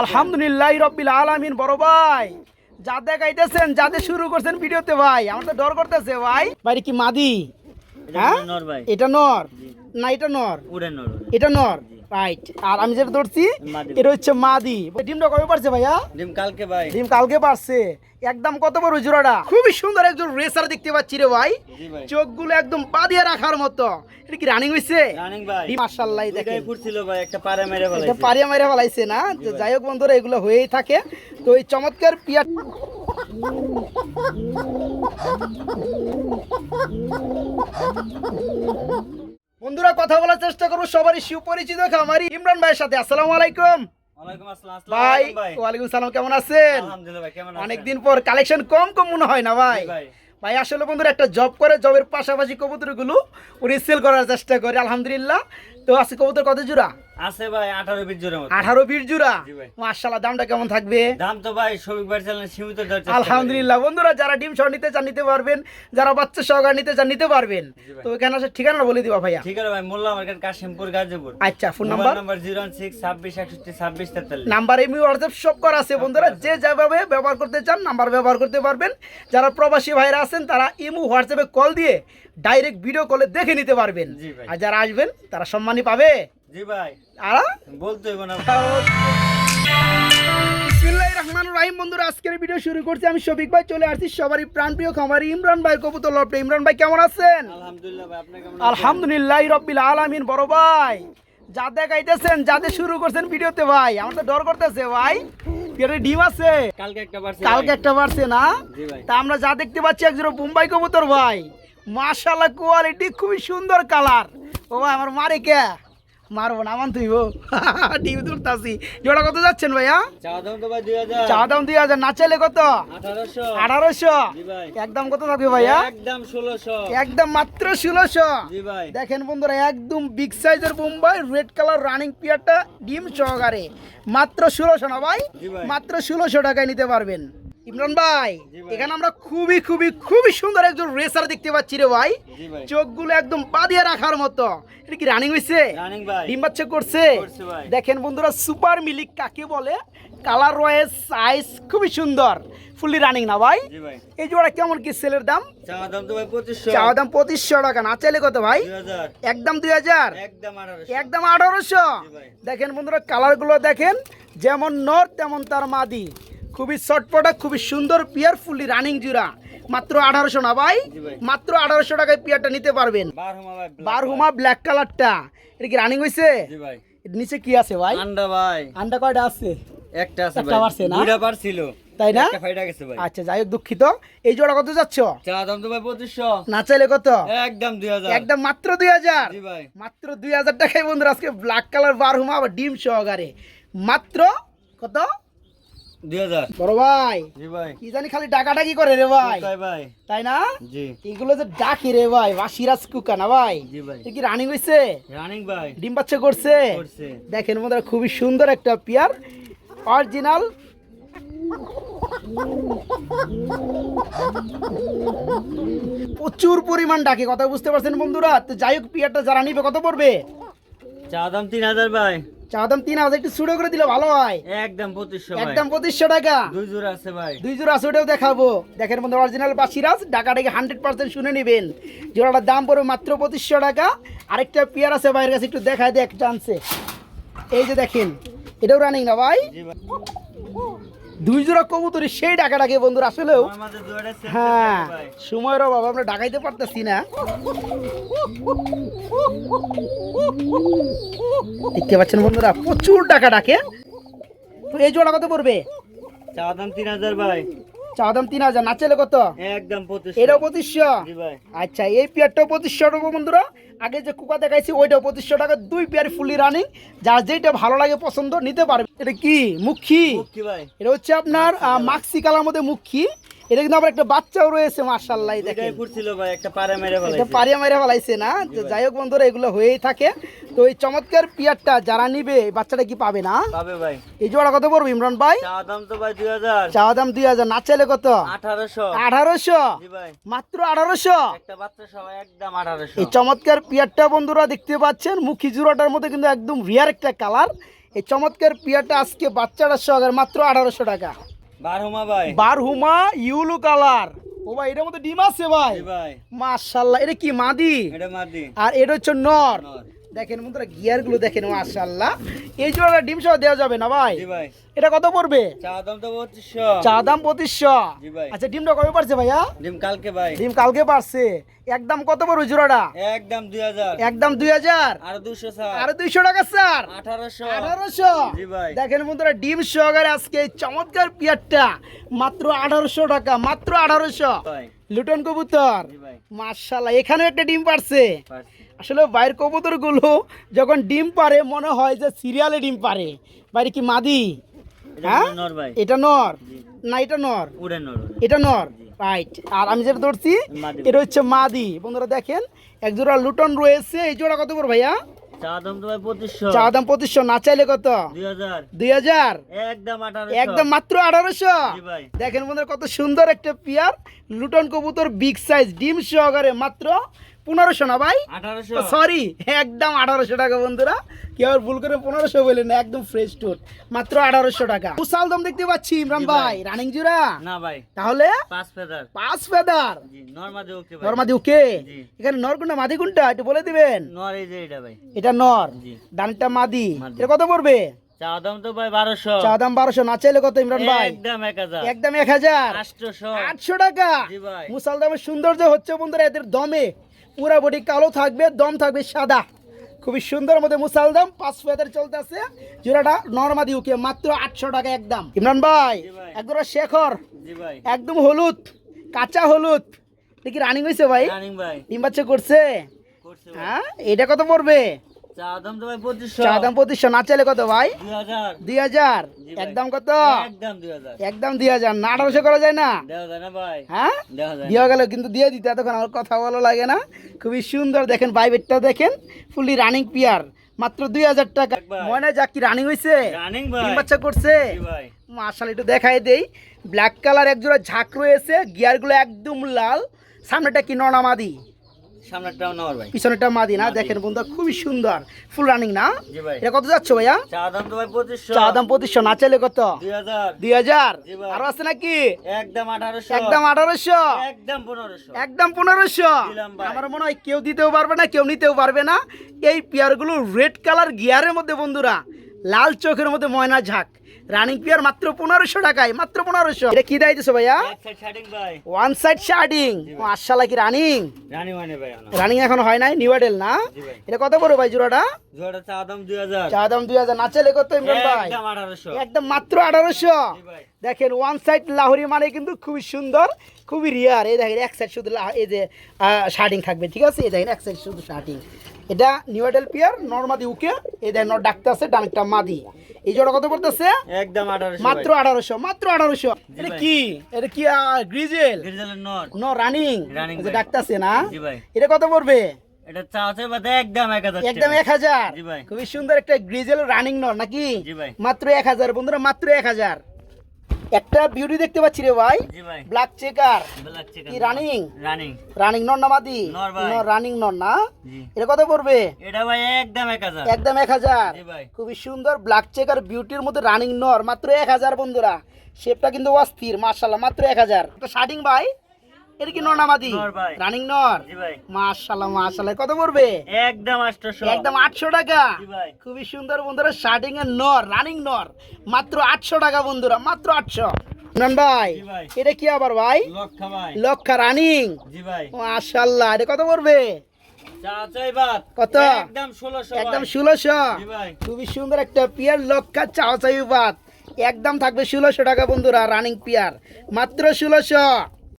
আলহামদুলিল্লাহ রব্বিল আলামিন বড় ভাই। যা দেখাইতেছেন যাতে শুরু করছেন ভিডিওতে ভাই আমার তো ডর করতেছে ভাই। ভাই কি মাদি? হ্যাঁ? এটা নর? না এটা নর। এটা নর? রাইট আর আমি যেটা ধরছি এটা হচ্ছে মাদি। ডিমটা কবে পারছে ভাইয়া? ডিম কালকে ভাই। ডিম কালকে পারছে। একদম কত বড় জোড়াটা? খুবই সুন্দর একজন রেসার দেখতে পাচ্ছি রে ভাই। চোখগুলো একদম বাঁধিয়ে রাখার মতো। এটা কি রানিং হইছে? রানিং ভাই। মাশাআল্লাহ দেখেন। ফুটছিল ভাই একটা পারে মেরে ফেলাইছে। পারিয়া মারিয়া ফেলাইছে না? তো যাই হোক বন্ধুরা এগুলো হয়েই থাকে। তো এই চমৎকার পিয়া বন্ধুরা কথা বলার চেষ্টা করব। সবারই সুপরিচিত খামারি ইমরান ভাইয়ের সাথে। আসসালামু আলাইকুম। ভাই ওয়ালাইকুম সালাম কেমন আছেন? অনেকদিন পর কালেকশন কম কম মনে হয় না ভাই? ভাই। ভাই আসলে বন্ধুরা একটা জব করে জবের পাশাপাশি কবুতরগুলো উনি সেল করার চেষ্টা করে আলহামদুলিল্লাহ। তো আজকে কবুতর কত জোড়া? আছে ভাই 18 বিশ জোড়া মতো। আঠারো বিশ জোড়া? জি ভাই। মার্শাল্লাহ দামটা কেমন থাকবে? দাম তো ভাই ভাই চ্যানেল সীমিত দেওয়ার আলহামদুলিল্লাহ বন্ধুরা যারা ডিম সহ নিতে চান নিতে পারবেন। যারা বাচ্চা সহকার নিতে চান নিতে পারবেন। তো এখানে আসার ঠিকানা বলে দিবা ভাইয়া। ঠিক আছে ভাই মোল্লা মার্কেট কাশিমপুর গাজীপুর। আচ্ছা ফোন নাম্বার নাম্বার 016 26 61 26 43 নাম্বার এমনি হোয়াটসঅ্যাপ সব করা আছে বন্ধুরা। যে যেভাবে ব্যবহার করতে চান নাম্বার ব্যবহার করতে পারবেন। যারা প্রবাসী ভাইরা আছেন তারা ইমু হোয়াটসঅ্যাপে কল দিয়ে ডাইরেক্ট ভিডিও কলে দেখে নিতে পারবেন। আর যারা আসবেন তারা সম্মানই পাবে। জি ভাই। আর? বলতে হইব না। বিসমিল্লাহির রহমানির রহিম বন্ধুরা আজকের ভিডিও শুরু করছি। আমি শফিক ভাই চলে আসছি সবারই প্রাণপ্রিয় খামারি ইমরান ভাই কবুতর লপটে ইমরান ভাই কেমন আছেন? আলহামদুলিল্লাহ ভাই আপনি কেমন আলহামদুলিল্লাহ রব্বিল আলামিন বড় ভাই। যা দেখাইতেছেন যাতে শুরু করছেন ভিডিওতে ভাই আমার তো ডর করতেছে ভাই। পেটে ডিম আছে। কালকে একটা বার কালকে একটা বাড়ছে না? তা আমরা যা দেখতে পাচ্ছি একজন বোম্বাই কবুতর ভাই। মাশাল্লাহ কোয়ালিটি খুবই সুন্দর কালার ও ভাই আমার মারে কে? মারবো না মান তুই ডিম তুলতাছি জোড়া কত যাচ্ছেন ভাইয়া? চা দাম তো ভাই 2000 চা দাম দুই হাজার না চাইলে কত? 1800 আঠারোশো? একদম কত থাকবে ভাইয়া? একদম 1600 একদম মাত্র ষোলোশো। দেখেন বন্ধুরা একদম বিগ সাইজের বোম্বাই রেড কালার রানিং পিয়ারটা ডিম সহকারে। মাত্র ষোলোশো না ভাই। মাত্র ষোলোশো টাকায় নিতে পারবেন। ইমরান ভাই এখানে আমরা খুবই খুবই খুবই সুন্দর একজন রেসার দেখতে পাচ্ছি রে ভাই। চোখগুলো একদম বাঁধিয়ে রাখার মতো। এটা কি রানিং হয়েছে রানিং ভাই। ডিম বাচ্চা করছে। করছে ভাই। দেখেন বন্ধুরা সুপার মিলিক কাকে বলে? কালার রয়েস সাইজ খুবই সুন্দর। ফুললি রানিং না ভাই? এই জোড়া কেমন কি সেলের দাম? চা দাম তো ভাই 2500 চাওয়া দাম পঁচিশশো টাকা না চাইলে কত ভাই? 2000 একদম দুই হাজার? একদম 1800 একদম আঠারোশো। দেখেন বন্ধুরা কালারগুলো দেখেন যেমন নর তেমন তার মাদি। খুবই চটপটা খুবই সুন্দর পিয়ার ফুললি রানিং জুরা মাত্র আঠারোশো না ভাই? মাত্র আঠারোশো টাকায় পিয়ারটা নিতে পারবেন। বারহুমা ব্ল্যাক কালারটা এটা কি রানিং হয়েছে ভাই। নিচে কি আছে ভাই? আন্ডা ভাই। আন্ডা কয়টা আছে? একটা আছে একটা ভাই। পারছে না? দুইটা পারছিল। তাই না? গেছে ভাই। আচ্ছা যাই হোক দুঃখিত। এই জোড়া কত যাচ্ছ? চা দাম তো ভাই 2500 না চাইলে কত? একদম 2000 একদম মাত্র দুই হাজার? জি ভাই। মাত্র দুই হাজার টাকায় বন্ধুরা আজকে ব্ল্যাক কালার বারহুমা আবার ডিম সহকারে। মাত্র কত? 2000 বড় ভাই জি ভাই। কি জানি খালি করে রে ভাই। তাই না? জি। এগুলো যে ডাকি রে ভাই বা সিরাজ কুকা না ভাই? জি ভাই। কি রানিং হয়েছে রানিং ভাই। ডিম বাচ্চা করছে? করছে। দেখেন খুবই সুন্দর একটা পিয়ার। অরিজিনাল প্রচুর পরিমাণ ডাকে কথা বুঝতে পারছেন বন্ধুরা? তো যাই হোক পিয়ারটা যারা নিবে কত পড়বে? চা দাম 3000 ভাই। চা দাম তিন হাজার একটু সুড়ে করে দিলে ভালো হয়। একদম পঁচিশশো একদম পঁচিশশো টাকা। দুই জোড়া আছে ভাই। দুই জোড়া আছে ওটাও দেখাবো। দেখেন বন্ধু অরিজিনাল বাসিরাজ ডাকাটাকে হান্ড্রেড পার্সেন্ট শুনে নেবেন। জোড়াটার দাম পড়বে মাত্র পঁচিশশো টাকা। আরেকটা পেয়ার আছে ভাইয়ের কাছে একটু দেখায় দেখ চান্সে এই যে দেখেন এটাও রানিং না ভাই। দুই জোড়া কবুতরি সেই টাকাটাকে বন্ধুরা আসলেও হ্যাঁ সময়ের অভাব আমরা ডাকাইতে পারতেছি না। দেখতে পাচ্ছেন বন্ধুরা প্রচুর ডাকা ডাকে তো এই জোড়া কত পড়বে? চা দাম 3000 ভাই। চা দাম তিন হাজার না চাইলে কত? একদম এটাও পঁচিশশো? আচ্ছা এই পেয়ারটাও পঁচিশশো টাকা বন্ধুরা। আগে যে কুকা দেখাইছি ওইটাও পঁচিশশো টাকা। দুই পেয়ার ফুলি রানিং যার যেটা ভালো লাগে পছন্দ নিতে পারবে। এটা কি? মুখী? এটা হচ্ছে আপনার মাক্সি কালার মধ্যে মুখী। এটা কিন্তু আবার একটা বাচ্চাও রয়েছে মার্শাল্লাহ দেখেন। ভাই একটা পারে মেরে এটা ফেলাইছে। পারিয়া মেরে ফেলাইছে না? তো যাই হোক বন্ধুরা এগুলো হয়েই থাকে। তো এই চমৎকার পিয়ারটা যারা নিবে বাচ্চাটা কি পাবে না? পাবে ভাই। এই জোড়া কত পড়বে ইমরান ভাই? চা দাম তো ভাই 2000 চাওয়া দাম দুই হাজার না চাইলে কত? 1800 আঠারোশো? জি ভাই। মাত্র আঠারোশো? একটা বাচ্চা সবাই একদম এই চমৎকার পিয়ারটা বন্ধুরা দেখতে পাচ্ছেন মুখী জোড়াটার মধ্যে কিন্তু একদম রিয়ার একটা কালার এই চমৎকার পিয়ারটা আজকে বাচ্চাটা সহকারে মাত্র আঠারোশো টাকা। বারহুমা ভাই। বারহুমা ইউলু কালার। ও ভাই এটার মধ্যে ডিম আছে ভাই। ভাই। মাশাল্লাহ এটা কি মাদি? এটা মাদি। আর এটা হচ্ছে নর। নর। দেখেন বন্ধুরা গিয়ারগুলো দেখেন মাশাল্লাহ এই জোড়া ডিম সহ দেওয়া যাবে না ভাই? জি ভাই। এটা কত পড়বে? চা দাম তো পঁচিশশো। চা দাম পঁচিশশো। জি ভাই। আচ্ছা ডিমটা কবে পারছে ভাইয়া? ডিম কালকে ভাই। ডিম কালকে পারছে। একদম কত পড়বে জোড়াটা? একদম দুই হাজার। একদম দুই হাজার। আর দুশো স্যার। আর দুইশো টাকা স্যার। আঠারোশো। আঠারোশো। জি ভাই। দেখেন বন্ধুরা ডিম সহকারে আজকে এই চমৎকার পিয়ারটা মাত্র আঠারোশো টাকা মাত্র আঠারোশো। ভাই। লুটন কবুতর। জি ভাই। মার্শাল্লাহ এখানে একটা ডিম পারছি। আসলে বাইরের কবুতরগুলো যখন ডিম পারে মনে হয় যে সিরিয়ালে ডিম পারে। বাইরে কি মাদি? এটা হ্যাঁ? নর এটা নর। না এটা নর। এটা নর। রাইট আর আমি যেটা ধরছি এটা হচ্ছে মাদি। বন্ধুরা দেখেন এক জোড়া লুটন রয়েছে। এই জোড়া কত করে ভাইয়া? চা দাম পঁচিশশো। না চাইলে কত? দুই হাজার। একদম মাত্র আঠারোশো? দেখেন বন্ধুরা কত সুন্দর একটা পিয়ার। লুটন কবুতর বিগ সাইজ ডিম সহকারে মাত্র পনেরোশো না ভাই? সরি একদম আঠারোশো টাকা বন্ধুরা। কেউ আর ভুল করে পনেরোশো বললেন না একদম ফ্রেশ টুট মাত্র আঠারোশো টাকা। উসাল দম দেখতে পাচ্ছি ইমরান ভাই। রানিং জুরা না ভাই। তাহলে? পাঁচ ফেদার পাঁচ ফেদার নর্মাদি ওকে। এখানে নর কোনটা মাদি কোনটা? একটু বলে দিবেন? নর এই যে এটা ভাই। এটা নর। ডানটা মাদি। মাদি। এটা কত পড়বে? চা দাম তো ভাই বারোশো। চা দাম বারোশো না চাইলে কত ইমরান ভাই? একদম এক হাজার। একদম এক হাজার। আটশো টাকা। মুসাল দামের সৌন্দর্য হচ্ছে বন্ধুরা এদের দমে। পুরা বডি কালো থাকবে দম থাকবে সাদা। খুবই সুন্দর মধ্যে মুসাল দাম পাঁচ ফেদার চলতেছে। জোড়াটা নর্মাদি উকে মাত্র আটশো টাকা একদম। ইমরান ভাই একদম শেখর একদম হলুদ কাঁচা হলুদ। দেখি রানিং হয়েছে ভাই? ডিম বাচ্চা করছে? হ্যাঁ এটা কত পড়বে? চা দাম পঁচিশশো। চা দাম পঁচিশশো না চাইলে কত ভাই? দুই হাজার। দুই হাজার। জি ভাই। একদম কত? একদম দুই হাজার। একদম দুই হাজার। না আঠারোশো করা যায় না? দেওয়া হ্যাঁ? দেওয়া গেল কিন্তু দিয়ে দিতে এতক্ষণ আমার কথা ভালো লাগে না। খুবই সুন্দর দেখেন বাইবেটটা দেখেন। ফুললি রানিং পিয়ার মাত্র দুই হাজার টাকা। মনে যাক কি রানিং হয়েছে বাচ্চা করছে? মার্শাল একটু দেখাই দেই। ব্ল্যাক কালার এক জোড়া ঝাঁক রয়েছে গিয়ারগুলো একদম লাল। সামনেটা কি ননামাদি? সামনেরটাও নর ভাই। পিছনেরটা মাদি না দেখেন বন্ধু খুবই সুন্দর। ফুল রানিং না? জি ভাই। এটা কত যাচ্ছে ভাইয়া? চা দাম তো ভাই পঁচিশশো। চা দাম পঁচিশশো না চাইলে কত। আরও আছে নাকি? একদম একদম আঠারোশো। একদম পনেরোশো। একদম। আমার মনে হয় কেউ দিতেও পারবে না কেউ নিতেও পারবে না। এই পেয়ারগুলো রেড কালার গিয়ারের মধ্যে বন্ধুরা। লাল চোখের মধ্যে ময়না ঝাঁক। রানিং পেয়ার মাত্র পনেরোশো টাকায় মাত্র পনেরোশো। এটা কি দাইতেছো ভাইয়া? ওয়ান সাইড শার্টিং মার্শাল্লাহ কি রানিং রানি এখন। হয় নাই? নিউ মডেল না? এটা কত বড় ভাই জোড়াটা? জোড়া চা দাম দুই হাজার। না চাইলে কত ইমরান ভাই? একদম মাত্র আঠারোশো। দেখেন ওয়ান সাইড লাহোরি মানে কিন্তু খুবই সুন্দর খুবই রিয়ার এই দেখেন এক সাইড শুধু এই যে শার্টিং থাকবে ঠিক আছে? এই দেখেন এক সাইড শুধু শার্টিং এটা নিউডেল পিয়ার নর্মাদি উকে এই দেখেন নর ডাকতে আছে ডানটা মাদি। এই জোড়া কত পড়তেছে? একদম আঠারোশো মাত্র আঠারোশো মাত্র আঠারোশো। এটা কি? এটা কি গ্রিজেল গিরিজালের নর। ন রানিং যে ভাই। ডাকতেছে না? জি ভাই। এটা কত পড়বে? এটা আছে বাদে একদম এক হাজার একদম এক হাজার। জি ভাই। খুবই সুন্দর একটা গ্রিজেল রানিং নর নাকি? জি ভাই। মাত্র এক হাজার বন্ধুরা মাত্র এক হাজার। একটা বিউটি দেখতে পাচ্ছি রে ভাই। ব্ল্যাক চেকার কি রানিং রানিং রানিং নর না মাদি রানিং নর না? এটা কত পড়বে? এটা ভাই একদম এক হাজার। একদম এক হাজার। জি ভাই। খুবই সুন্দর ব্ল্যাক চেকার বিউটির মধ্যে রানিং নর। মাত্র এক হাজার বন্ধুরা। শেপটা কিন্তু অস্থির মার্শাল্লাহ মাত্র এক হাজার। একটা শার্টিং ভাই? এটা কি নর। রানিং নর? কত পড়বে? একদম টাকা? খুবই সুন্দর বন্ধুরা এর নর রানিং নর। মাত্র আটশো টাকা বন্ধুরা মাত্র ইমরান ভাই এটা কি আবার ভাই? লক্ষা রানিং মাশাল্লাহ এটা কত পড়বে? কত? একদম ষোলোশো খুবই সুন্দর একটা পিয়ার লক্ষা চাও চাই বাদ একদম থাকবে ষোলোশো টাকা বন্ধুরা রানিং পিয়ার মাত্র ষোলোশো।